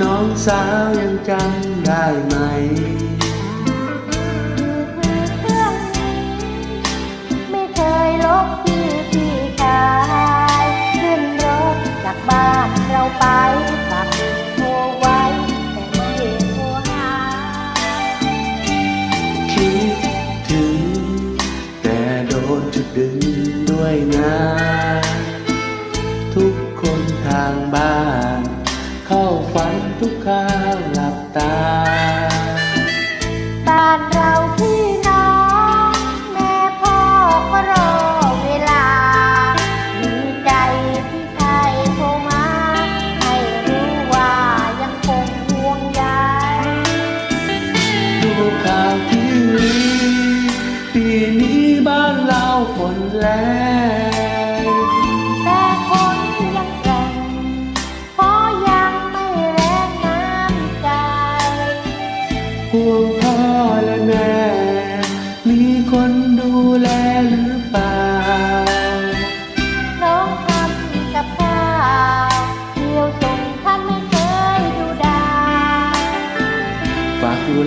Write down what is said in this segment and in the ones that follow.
น้องสาวยังจำได้ไหม ไม่เคยลบที่พี่ชายขึ้นรถจากบ้านเราไปฝากโทรไว้ แต่ไม่โทรหาคิดถึง แต่โดนจุดดึงด้วยนะ ทุกคนทางบ้าน ทุกคราวหลับตา บ้านเราพี่น้อง แม่พ่อก็รอเวลา มีใจที่ใครโทรมา ให้รู้ว่ายังคงห่วงใย ดูข่าวทีวีปีนี้บ้านเราฝนแรง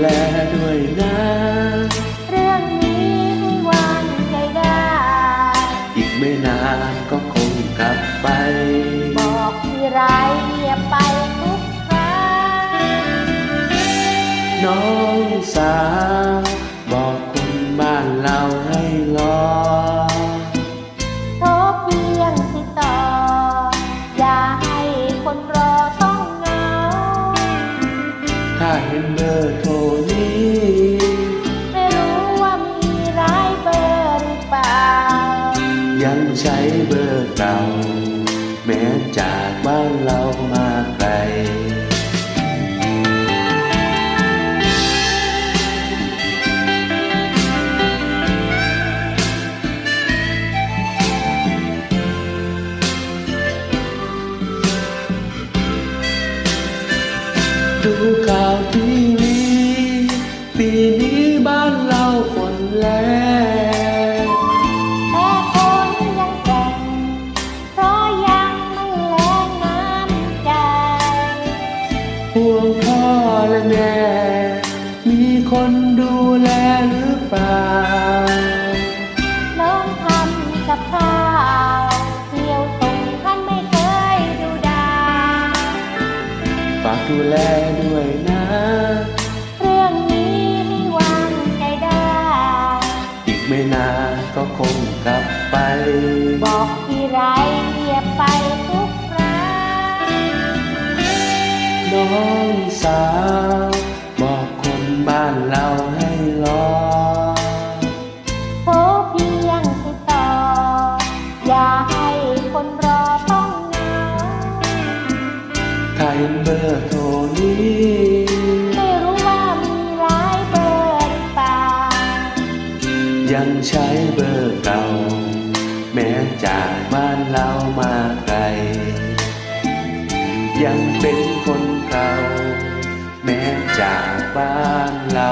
แลด้วยนะเรื่องนี้ให้วางใจได้ อีกไม่นานก็คงกลับไป บอกที่ไรเรียบไปทุกครั้งน้องสาว ถ้าเห็นเบอร์โทรนี้ ไม่รู้ว่ามีร้ายเบอร์หรือเปล่า ยังใช้เบอร์เก่า แม้จากบ้านเรามา แลหรือเปล่า น้องทำกับข้าวเที่ยวส่งท่านไม่เคยดูดา ฝากดูแลด้วยนะ เรื่องนี้ให้วางใจได้ อีกไม่นานก็คงกลับไป บอกที่ไรเรียบไปทุกครั้ง น้องสาว บอกคนบ้านเรา ถ้าเบอร์โทรนี้ ไม่รู้ว่ามีหลายเบอร์หรือเปล่า ยังใช้เบอร์เก่า แม้จากบ้านเรามาไกล ยังเป็นคนเก่า แม้จากบ้านเรา